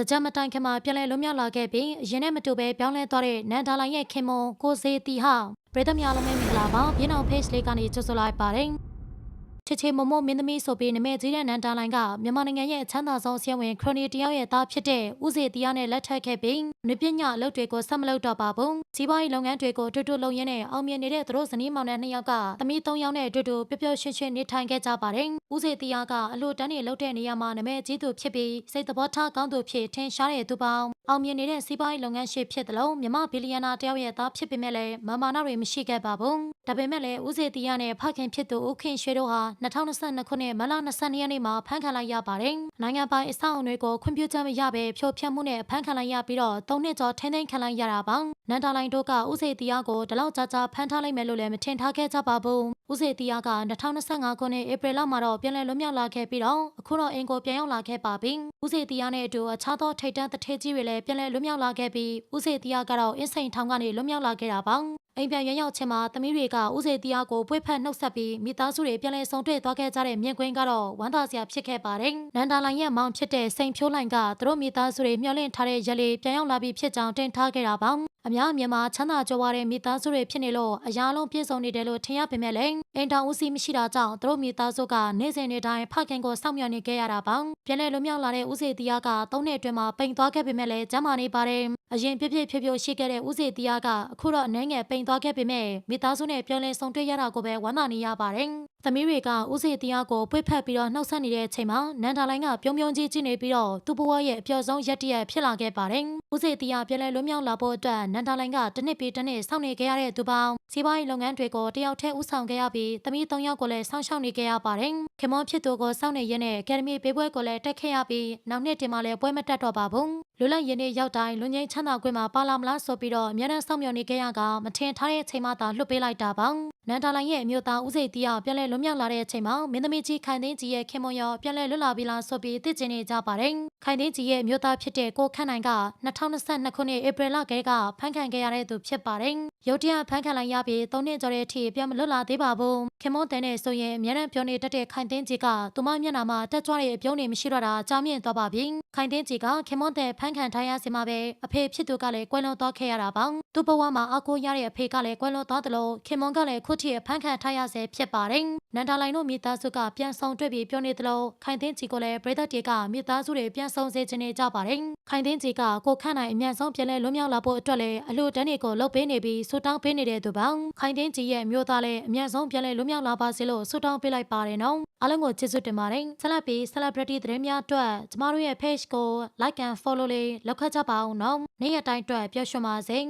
တကြမတိုင်ခင်မှာပြန်လည်လွတ်မြောက်လာခဲ့ပြီးအရင်နဲ့မတူပဲပြောင်းလဲသွားတဲ့နန်ဒါလိုင်ရဲ့ခင်မွန်ကိုစေတီဟာပြည်သူများလုံးမင်္ဂလာပါပြင်းအောင် page လေးကနေကြိုဆိုလိုက်ပါတယ် ချစ်ချေမမို့မင်းသမီးဆိုပြီးနာမည်ကြီးတဲ့နန်တာလိုင်ကမြန်မာနိုင်ငံရဲ့အချမ်းသာဆုံးဆရာဝန်ခရိုနီတယောက်ရဲ့သားဖြစ်တဲ့ဦးစေတီယာနဲ့လက်ထပ်ခဲ့ပြီးနပညာအလုပ်တွေကိုဆက်မလုပ်တော့ပါဘူး။ကြီးပွားရေးလုပ်ငန်းတွေကိုအတူတူလုပ်ရင်းနဲ့အောင်မြင်နေတဲ့သူတို့ဇနီးမောင်နှံနှစ်ယောက်ကသမီးသုံးယောက်နဲ့အတူတူပျော်ပျော်ရွှင်ရွှင်နေထိုင်ခဲ့ကြပါတယ်။ဦးစေတီယာကအလို့တန်းနေလုပ်တဲ့နေရာမှာနာမည်ကြီးသူဖြစ်ပြီးစိတ်သဘောထားကောင်းသူဖြစ်ထင်ရှားတဲ့သူပေါင်း အောင်မြင်နေတဲ့စီးပွားရေးလုပ်ငန်းရှင်ဖြစ်တယ်လို့မြမဘီလီယံနာတယောက်ရဲ့သားဖြစ်ပေမဲ့လည်းမာမာနာတွေမရှိခဲ့ပါဘူး။ဒါပေမဲ့လည်းဦးစေတီယာနဲ့ဖခင်ဖြစ်သူဦးခင်ရွှေတို့ဟာ2022ခုနှစ်မလ22ရက်နေ့မှာဖမ်းခံလိုက်ရပါတယ်။နိုင်ငံပိုင်အဆောက်အုံတွေကိုခွင့်ပြုချက်မရဘဲဖြိုဖျက်မှုနဲ့ဖမ်းခံလိုက်ရပြီးတော့၃နှစ်ကျော်ထိန်းသိမ်းခံလိုက်ရတာပါ။နန်တာလိုင်တို့ကဦးစေတီယာကိုဒီလောက်ကြာကြာဖမ်းထားလိုက်မယ်လို့လည်းမထင်ထားခဲ့ကြပါဘူး။ ဦးစေတီယာက2025ခုနှစ်ဧပြီလမှာတော့ပြန်လည်လွတ်မြောက်လာခဲ့ပြီးတော့အခုတော့အင်ကိုပြန်ရောက်လာခဲ့ပါပြီ။ဦးစေတီယာနဲ့အတူအခြားသောထိတ်တန်းတထေးကြီးတွေလည်းပြန်လည်လွတ်မြောက်လာခဲ့ပြီးဦးစေတီယာကတော့အင်းစိန်ထောင်ကနေလွတ်မြောက်လာခဲ့တာပါ။ အိမ်ပြန်ရရောက်ချင်းမှာသမီးတွေကဦးစေတီယာကိုပွေ့ဖက်နှုတ်ဆက်ပြီးမိသားစုတွေပြန်လည်ဆုံတွေ့သွားခဲ့ကြတဲ့မြင်ကွင်းကတော့ဝမ်းသာစရာဖြစ်ခဲ့ပါတယ်။နန္ဒာလိုင်ရဲ့မောင်ဖြစ်တဲ့စိန်ဖြိုးလိုင်ကသူတို့မိသားစုတွေမျှော်လင့်ထားတဲ့ရက်လေးပြန်ရောက်လာပြီးဖြစ်ကြောင်းတင်ထားခဲ့တာပါ။အများအမြင်မှာချမ်းသာကြွယ်ဝတဲ့မိသားစုတွေဖြစ်နေလို့အရာလုံးပြည့်စုံနေတယ်လို့ထင်ရပေမဲ့လည်းအိမ်တောင်ဦးစီးမရှိတာကြောင့်သူတို့မိသားစုကနေ့စဉ်နေ့တိုင်းဖခင်ကိုစောင့်မျှော်နေခဲ့ရတာပါ။ပြန်လည်လွတ်မြောက်လာတဲ့ဦးစေတီယာက၃နှစ်အတွင်းမှာပိန်သွားခဲ့ပေမဲ့လည်းကျန်းမာနေပါတယ်။အရင်ပြည့်ပြည့်ဖြိုးဖြိုးရှိခဲ့တဲ့ဦးစေတီယာကအခုတော့အနေငယ်ပိန်သွားခဲ့ပေမဲ့မိသားစုနဲ့ပြန်လည်ဆုံတွေ့ရတာကိုပဲဝမ်းသာနေရပါတယ်။ သမီးတွေကဦးစေတီယာကိုပွေ့ဖက်ပြီးတော့နှုတ်ဆက်နေတဲ့အချိန်မှာနန်တာလိုင်းကပြုံးပြုံးကြီးကြည့်နေပြီးတော့သူ့ဘဝရဲ့အပျော်ဆုံးရက်တရက်ဖြစ်လာခဲ့ပါတယ်။ဦးစေတီယာပြန်လည်လွတ်မြောက်လာဖို့အတွက်နန်တာလိုင်းကတစ်နှစ်ပြီးတစ်နှစ်စောင့်နေခဲ့ရတဲ့သူပေါင်းစီးပွားရေးလုပ်ငန်းတွေကိုတယောက်တည်းဦးဆောင်ခဲ့ရပြီးသမီး၃ယောက်ကိုလည်းစောင့်ရှောက်နေခဲ့ရပါတယ်။ခင်မွန်ဖြစ်သူကိုစောင့်နေရင်းနဲ့အကယ်ဒမီပေးပွဲကိုလည်းတက်ခဲ့ရပြီးနောက်နှစ်တင်မှလည်းပွဲမတက်တော့ပါဘူး။လွတ်လပ်ရင်းနဲ့ရောက်တိုင်းလူငင်းချမ်းသာခွင့်မှာပါလာမလားဆိုပြီးတော့အများနဲ့စောင့်မျှော်နေခဲ့ရကမထင်ထားတဲ့အချိန်မှသာလွတ်ပေးလိုက်တာပါ။ နန်တာလိုင်ရဲ့အမျိုးသားဦးစိတ်တီးအောင်ပြန်လည်လွတ်မြောက်လာတဲ့အချိန်မှာမင်းသမီးကြီးခိုင်သိန်းကြီးရဲ့ခင်မွန်ရောပြန်လည်လွတ်လာပြီလားဆိုပြီးသိကျင်နေကြပါတယ်။ခိုင်သိန်းကြီးရဲ့အမျိုးသားဖြစ်တဲ့ကိုခန့်နိုင်က2022ခုနှစ်ဧပြီလကဲကဖမ်းခံခဲ့ရတဲ့သူဖြစ်ပါတယ်။ ရုတ်တရက်ဖမ်းခံလိုက်ရပြီး၃နှစ်ကျော်တဲ့အထိပြန်မလွတ်လာသေးပါဘူး။ခင်မွန်တဲ့နဲ့ဆိုရင်အများနဲ့ပြောနေတတ်တဲ့ခိုင်သိန်းကြီးကသူမမျက်နှာမှာတက်ကြွတဲ့အပြုံးတွေမရှိတော့တာကြောင်းမြင့်သွားပါပြီ။ခိုင်သိန်းကြီးကခင်မွန်တဲ့ဖမ်းခံထားရစီမှာပဲအဖေဖြစ်သူကလည်းကွယ်လွန်သွားခဲ့ရတာပါ။သူ့ဘဝမှာအကိုရတဲ့အဖေကလည်းကွယ်လွန်သွားတယ်လို့ခင်မွန်ကလည်းခုထိဖမ်းခံထားရဆဲဖြစ်ပါတယ်။နန်တာလိုင်တို့မိသားစုကပြန်ဆောင်တွေ့ပြီးပြောနေသလိုခိုင်သိန်းကြီးကိုလည်းပရိသတ်တွေကမိသားစုတွေပြန်ဆောင်စေချင်နေကြပါတယ်။ခိုင်သိန်းကြီးကကိုခန့်နိုင်အမြန်ဆုံးပြန်လဲလွတ်မြောက်လာဖို့အတွက်လည်းအလို့တန်းတွေကိုလှုပ်ပေးနေပြီးဆူတောင်းပေးနေတဲ့သူပေါင်းခိုင်သိန်းကြီးရဲ့မျိုးသားလည်းအမြန်ဆုံးပြန်လဲလွတ်မြောက်လာပါစေလို့ဆူတောင်းပေးလိုက်ပါတယ်နော်။အားလုံးကိုကျေးဇူးတင်ပါတယ်။ဆက်လက်ပြီး celebrity သတင်းများအတွက်ကျမတို့ရဲ့ page ကို like and follow လေးလုပ်ခတ်ကြပါအောင်နော်။နေ့ရက်တိုင်းအတွက်ပျော်ရွှင်ပါစေ။